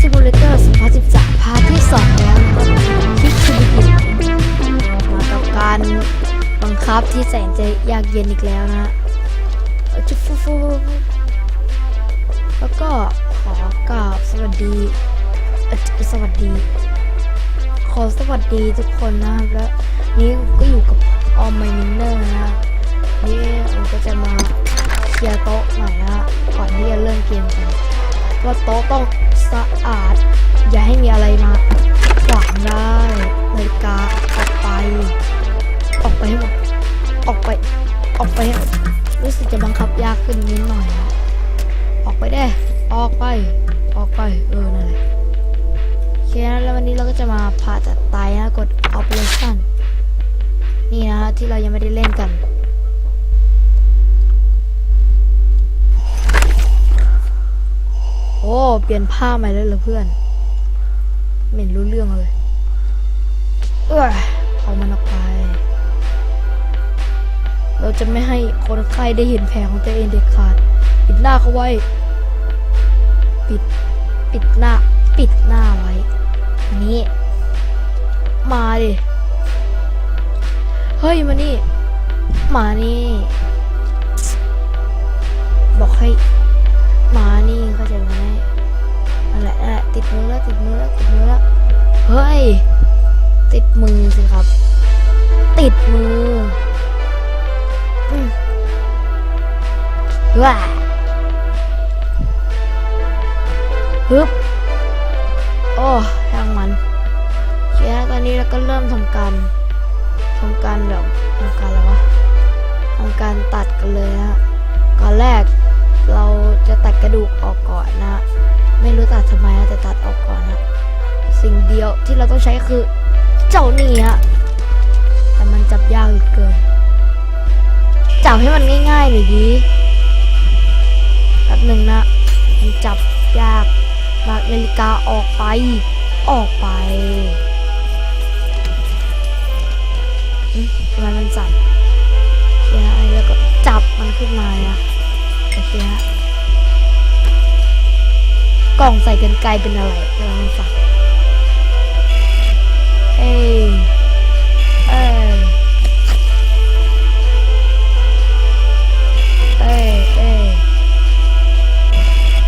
Simulator 2013 พาร์ทที่สองแล้วก็คลิกทูบิกิมากับการบังคับที่แสนจะยากเย็นอีกแล้วนะจุ๊บฟูฟูแล้วก็ขอกราบสวัสดี สวัสดี ขอสวัสดีทุกคนนะครับ และนี่ก็อยู่กับออมไมมินเนอร์นะนี่ผมก็จะมาเคลียร์โต๊ะหน่อยนะฮะก่อนที่จะเริ่มเกมกันว่าโต๊ะต้อง สะอาด อย่าให้มีอะไรมาขวางได้นาฬิกาออกไป ออกไปให้หมดออกไป ออกไปให้หมดรู้สึกจะบังคับยากขึ้นนิดหน่อย ออกไปได้ออกไป ออกไป เออ นั่นแหละโอเคนะแล้ววันนี้เราก็จะมาผ่าตัดไตนะ กด operation นี่นะฮะที่เรายังไม่ได้เล่นกัน เปลี่ยนผ้าใหม่แล้วเหรอเพื่อนเหม็นรู้เรื่องเลย เออเอามันออกไป เราจะไม่ให้คนไข้ได้เห็นแผลของตัวเองเด็ดขาด ปิดหน้าเขาไว้ ปิด ปิดหน้า ปิดหน้าไว้นี้ มาดิ เฮ้ยมานี่ มานี่ บอกให้ มานี่ นั่ะติดมือแล้วติดมือแล้วติดมือแล้วเฮ้ย ติดมือสิครับ ติดมือว้าฮึบโอ้ช่างมันเคนะตอนนี้เราก็เริ่มทำการทำการแบบทำการอะไรวะทำการตัดกันเลย ที่เราต้องใช้คือเจ้านี่ฮะแต่มันจับยากเหลือเกินจับให้มันง่ายๆหน่อยดีแป๊บหนึ่งนะมันจับยากมากนาฬิกาออกไป ออกไปอืมทำไมมันสั่นโอเคฮะแล้วก็จับมันขึ้นมานะโอเคฮะกล่องใส่กันไกลเป็นอะไรเวลามันสั่น เอ้ยเอ้ยเอ้ยเอ้ย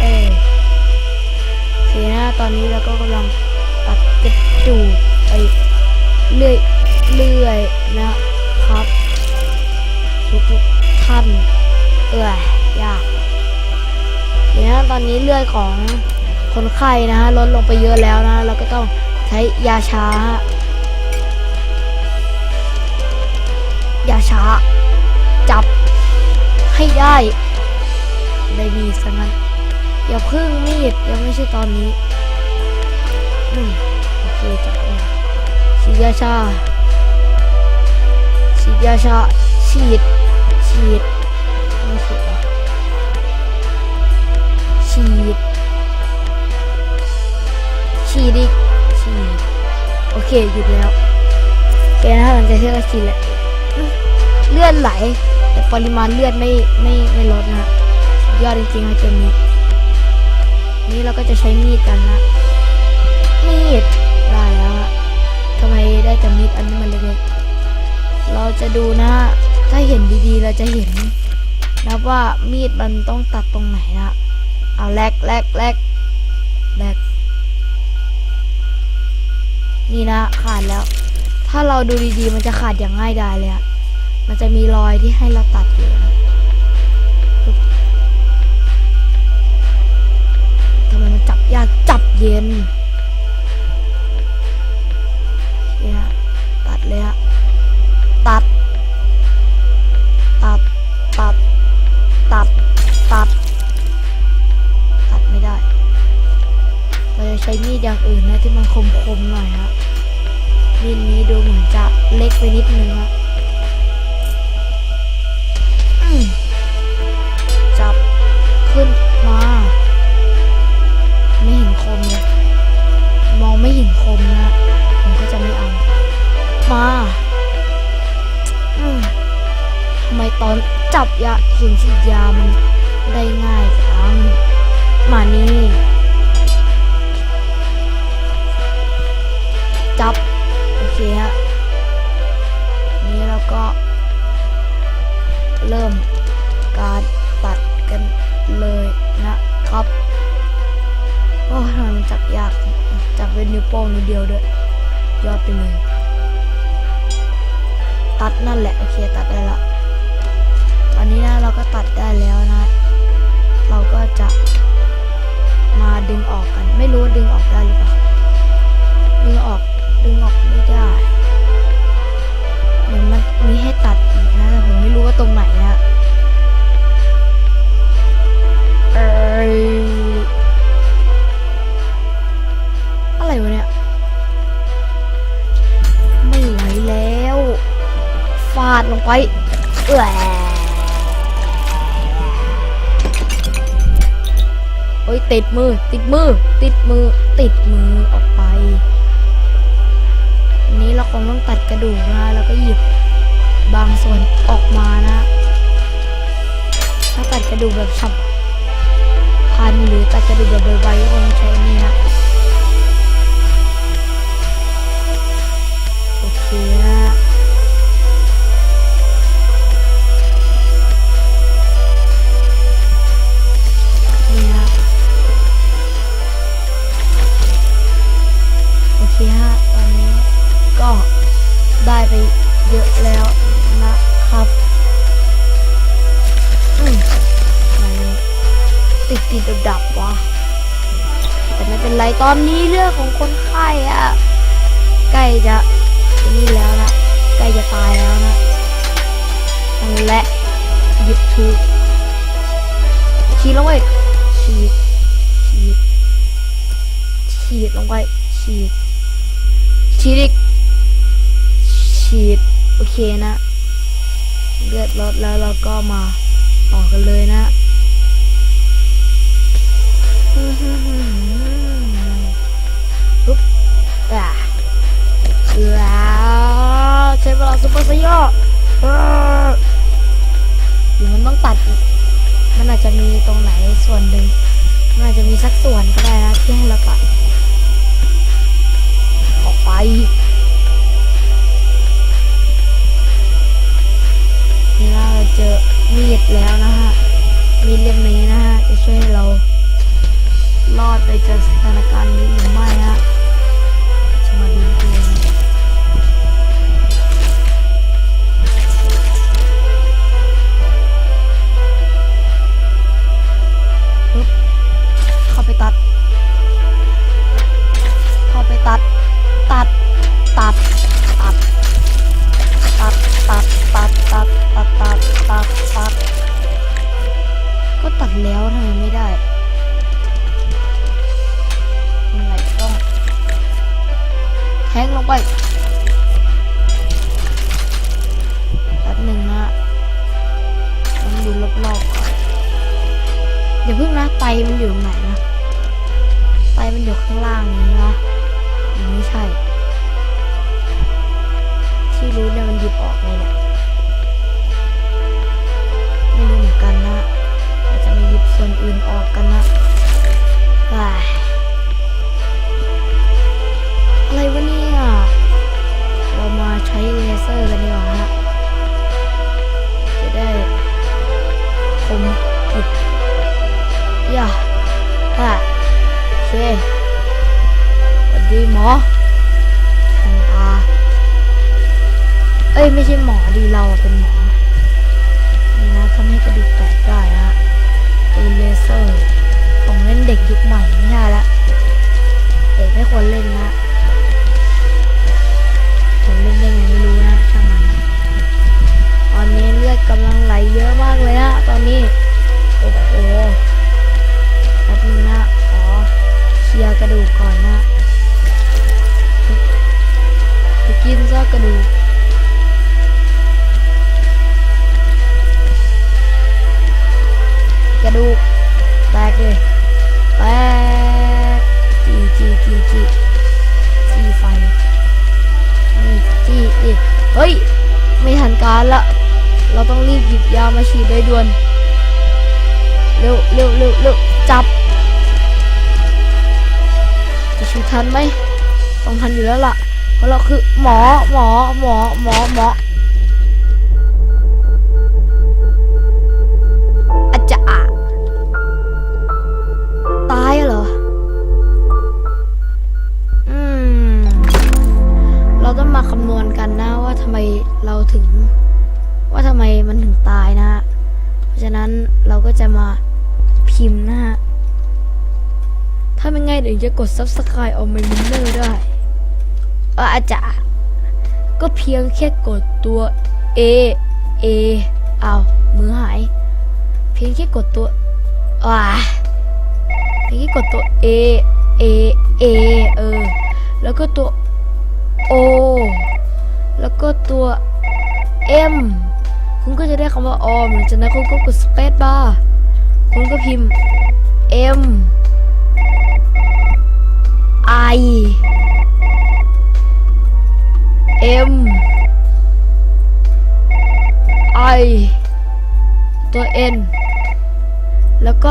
เอ้ยโอเคนะตอนนี้เราก็กำลังตัดกระดูกไปเรื่อยเรื่อยนะครับทุกทุกท่านเอ้ยยากเดี๋ยวตอนนี้เลือดของคนไข้นะฮะลดลงไปเยอะแล้วนะ เราก็ต้องใช้ยาช้า ฮะยาชาจับ ให้ได้ได้มีดซะงั้นอย่าพึ่งมีดยังไม่ใช่ตอนนี้อืมโอเคจับเองฉีดยาชาฉีดยาชาฉีดฉีดไม่ฉีดฉีดฉีดอีกฉีดโอเคหยุดแล้วโอเคนะหลังจากที่เราฉีดแล้ว เลือดไหล แต่ปริมาณเลือดไม่ไม่ไม่ลดนะยอดจริงๆนะเกมนี้ นี้เราก็จะใช้มีดกันนะ มีดได้แล้วฮะทำไมได้แต่มีดอันนี้มันเล็กๆเราจะดูนะฮะถ้าเห็นดีๆ เราจะเห็นนะว่ามีดมันต้องตัดตรงไหนนะ เอาแลกแลกแลกแลกนี่นะขาดแล้ว ถ้าเราดูดีๆ มันจะขาดอย่างง่ายดายเลยอะมันจะมีรอยที่ให้เราตัดอยู่ทำไมมันจับยากจับเย็นเนี่ยตัดเลยฮะตัด ตัด ตัด ตัด ตัด ตัดไม่ได้ เราจะใช้มีดอย่างอื่นนะที่มันคมๆหน่อยฮะ เล็กไปนิดนึงฮะอืมจับขึ้นมา ไม่เห็นคมเลยมองไม่เห็นคมนะผมก็จะไม่เอา มาทำไมตอนจับยาเข็มฉีดยามันได้ง่ายจังมานี่จับ โอเคฮะ ก็ เริ่มการตัดกันเลยนะครับโอ้ทำจับยากจับเป็นนิ้วโป้งนิดเดียวด้วยยอดไปเลยตัดนั่นแหละ โอเค ตัดได้ละ โอ้ยติดมือ ติดมือ ติดมือ ติดมือออกไป อันนี้เราคงต้องตัดกระดูกนะแล้วก็หยิบบางส่วนออกมานะ ถ้าตัดกระดูกแบบฉับพันหรือตัดกระดูกแบบไวๆก็คงใช้นี่นะโอเคนะ อนนี้เรื่องของคนไข้อะใกล้จะนี่แล้วนะใกล้จะตายแล้วนะนั่นแหละหยิบถูกฉีดลงไปฉีดฉีดฉีดลงไปฉีดฉีดอีกฉีดโอเคนะเลือดลดแล้วเราก็มาต่อกันเลยนะ แล้วใช้เวลาซุปเปอร์ไซย่อเออหรือมันต้องตัด มันอาจจะมีตรงไหนส่วนหนึ่งมันอาจจะมีสักส่วนก็ได้นะที่ให้เราตัดออกไปนี่เราเจอมีดแล้วนะฮะ มีดเล่มนี้นะฮะ จะช่วยให้เรารอดไปจากสถานการณ์นี้หรือไม่ฮะ วพึ่งนะไตมันอยู่ไหนนะไตมันอยู่ข้างล่างนี้นะไม่ใช่ ที่รู้เนี่ยมันหยิบออกไงเนี่ยไม่รู้เหมือนกันนะอาจจะมีหยิบส่วนอื่นออกกันนะว้ายอะไรวะเนี่ยเรามาใช้เลเซอร์กันดี อ้ยไม่ใช่หมอดีเราเป็นหมอนี่นะทำให้กระดูกแตกได้ฮะปืนเลเซอร์ของเล่นเด็กยุคใหม่ไม่ใช่ละเด็กไม่ควรเล่นนะ หยิบยามาฉีดโดยด่วน เร็วเร็วเร็วเร็วจับ จะชูทันไหมต้องทันอยู่แล้วล่ะ เพราะเราคือหมอหมอหมอหมอหมออาจจะอะตายเหรอ อืม เราต้องมาคำนวณกันนะว่าทำไมเราถึง ว่าทำไมมันถึงตายนะฮะ เพราะฉะนั้นเราก็จะมาพิมพ์นะฮะ ถ้าเป็นไงถึงจะกด subscribe เอาไมมินเนอร์ได้เอออาจจะก็เพียงแค่กดตัว A A เอามือหาย เพียงแค่กดตัวอ่าเพียงแค่กดตัว A A A เออ แล้วก็ตัว O แล้วก็ตัว M คุณก็จะได้คำว่าออมหลังจากนั้นคุณก็กด space bar คุณก็พิมพ์ M I M I ตัว N แล้วก็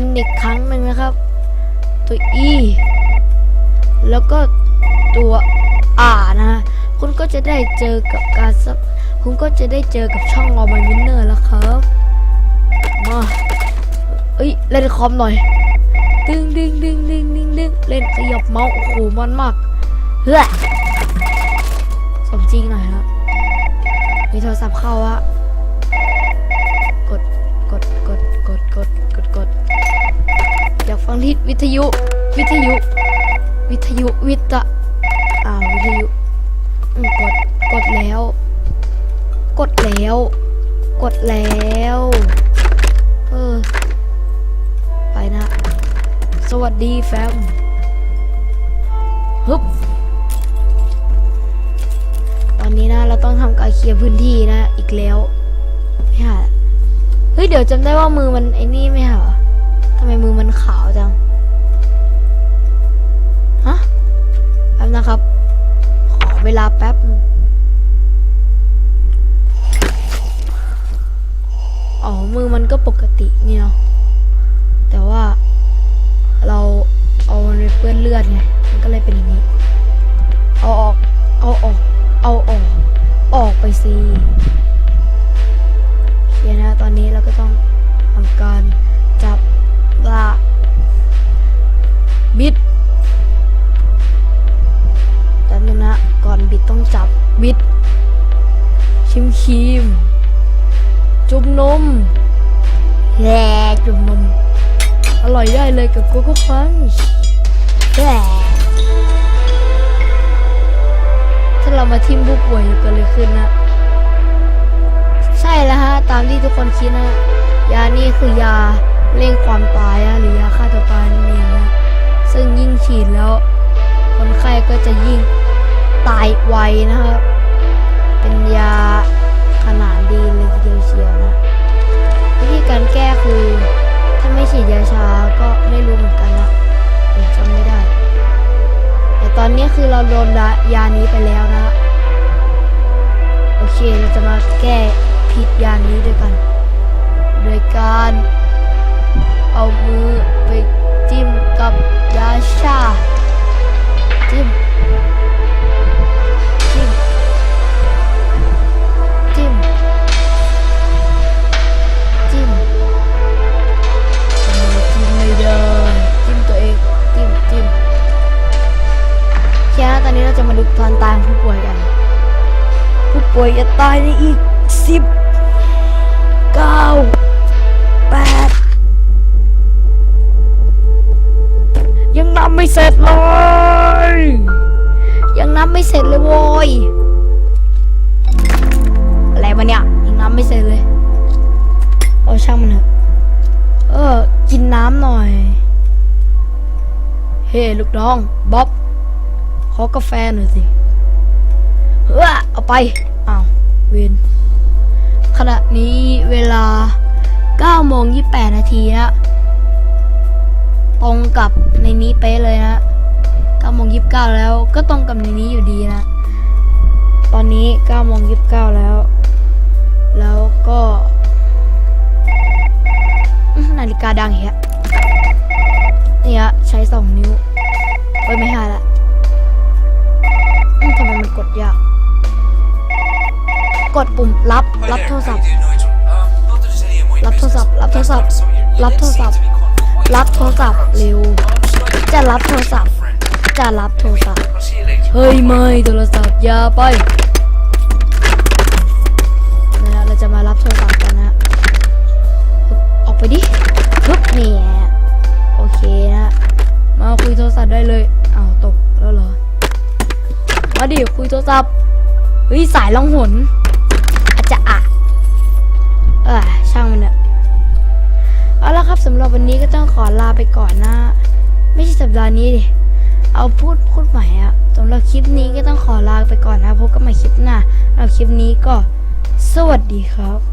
N อีกครั้งหนึ่งนะครับ ตัว E แล้วก็ตัว R นะฮะคุณก็จะได้เจอกับการ คุณก็จะได้เจอกับช่องออมวินเนอร์แล้วครับ มาเอ้ยเล่นคอมหน่อย ดึงดึงดึงดึงดึงดึงเล่นขยับเมาส์โอ้โหมันมากเฮ้ยสมจริงหน่อยฮะมีโทรศัพท์เข้าอะกดกดกดกดกดกดกดอยากฟังที่วิทยุ วิทยุ วิทยุวิทะอ่าวิทยุกดกดแล้ว กดแล้ว กดแล้ว เออ ไปนะ สวัสดีแฟมฮึบตอนนี้นะ เราต้องทำการเคลียร์พื้นที่นะ อีกแล้ว ไม่หาเฮ้ย เดี๋ยวจำได้ว่ามือมันไอ้นี่ไม่หาทำไมมือมันขาวจัง ฮะ แป๊บนะครับ ขอเวลาแป๊บนึง มันก็ปกตินี่เนาะแต่ว่าเราเอามันไปเปื้อนเลือดไงมันก็เลยเป็นอย่างนี้เอาออกเอาออกเอาออกออกไปสิโอเคนะตอนนี้เราก็ต้องทำการจับลาบิดแต่นึงนะก่อนบิดต้องจับบิดชิมครีมจุ่มนม แหลจุ่มนมอร่อยได้เลยกับโกโก้คันแหละถ้าเรามาทิมผู้ป่วยจะเกิดอะไรขึ้นนะ ใช่แล้วฮะ ตามที่ทุกคนคิดนะ ยานี่คือยาเร่งความตายหรือยาฆ่าตัวตายนั่นเองนะซึ่งยิ่งฉีดแล้ว คนไข้ก็จะยิ่งตายไวนะครับ เป็นยาขนาดดีเลยทีเดียวเชียวน ไปแล้วนะ โอเคเราจะมาแก้ผิดยานี้ด้วยกัน โดยการเอามือไปจิ้มกับยาชาจิ้ม ป่วยจะตายในอีกสิบเก้าแปดยังนับไม่เสร็จเลย ยังนับไม่เสร็จเลยโว้ยอะไรวะเนี่ยยังนับไม่เสร็จเลยเอาช่างมันเถอะเออ กินน้ำหน่อย เฮ้ลูกน้องบ๊อบขอกาแฟหน่อยสิเฮ้อเอาไป เวนขณะนี้เวลา9โมง28 นาทีนะ ตรงกับในนี้เป๊ะเลยนะ9โมง29 แล้วก็ตรงกับในนี้อยู่ดีนะ ตอนนี้9โมง29 แล้ว แล้วก็ นาฬิกาดังอีกแล้ว ปุ่มรับรับโทรศัพท์ รับโทรศัพท์ รับโทรศัพท์ รับโทรศัพท์ รับโทรศัพท์เร็ว จะรับโทรศัพท์ จะรับโทรศัพท์ เฮ้ยไม่โทรศัพท์อย่าไปนะฮะเราจะมารับโทรศัพท์กันนะออกไปดิปึ๊บนี่โอเคนะฮะมาคุยโทรศัพท์ได้เลยอ้าวตกแล้วเหรอมาดิคุยโทรศัพท์เฮ้ยสายล่องหน ละครับสำหรับวันนี้ก็ต้องขอลาไปก่อนนะ ไม่ใช่สัปดาห์นี้ดิ เอาพูดพูดใหม่อะสำหรับคลิปนี้ก็ต้องขอลาไปก่อนนะพบกันใหม่คลิปหน้าเอาคลิปนี้ก็ สวัสดีครับ